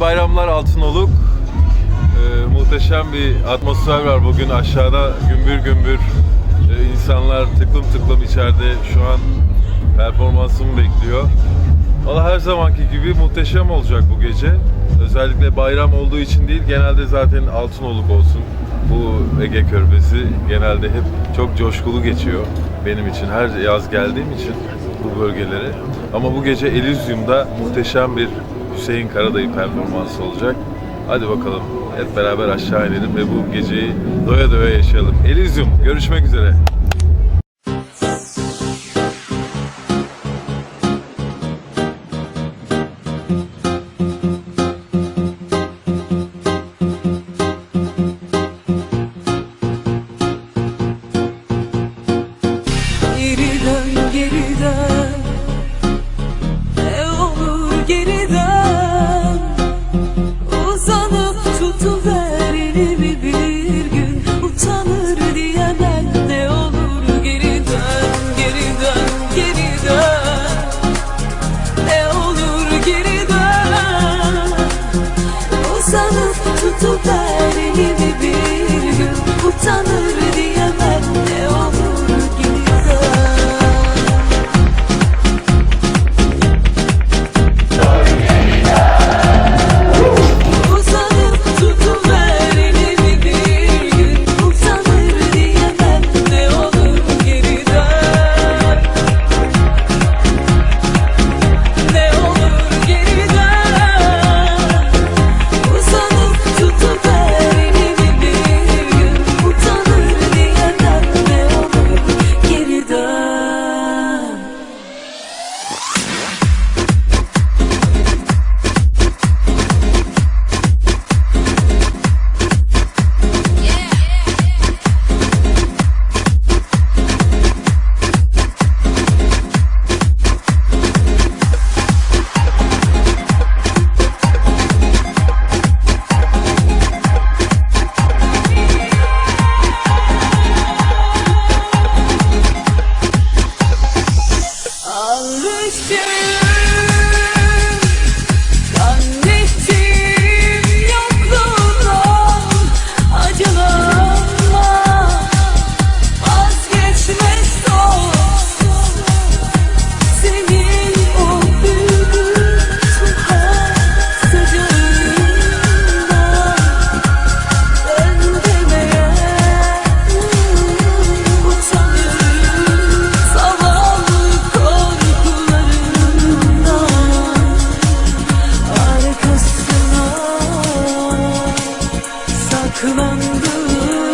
Bayramlar Altınoluk. Ee, muhteşem bir atmosfer var bugün aşağıda gümbür gümbür Ee, insanlar tıklım tıklım içeride şu an performansımı bekliyor. Valla her zamanki gibi muhteşem olacak bu gece. Özellikle bayram olduğu için değil genelde zaten Altınoluk olsun. Bu Ege Körfezi genelde hep çok coşkulu geçiyor benim için. Her yaz geldiğim için bu bölgelere. Ama bu gece Elysium'da muhteşem bir Hüseyin Karadayı performansı olacak. Hadi bakalım hep beraber aşağı inelim ve bu geceyi doya doya yaşayalım. Elysium görüşmek üzere. Geri yandım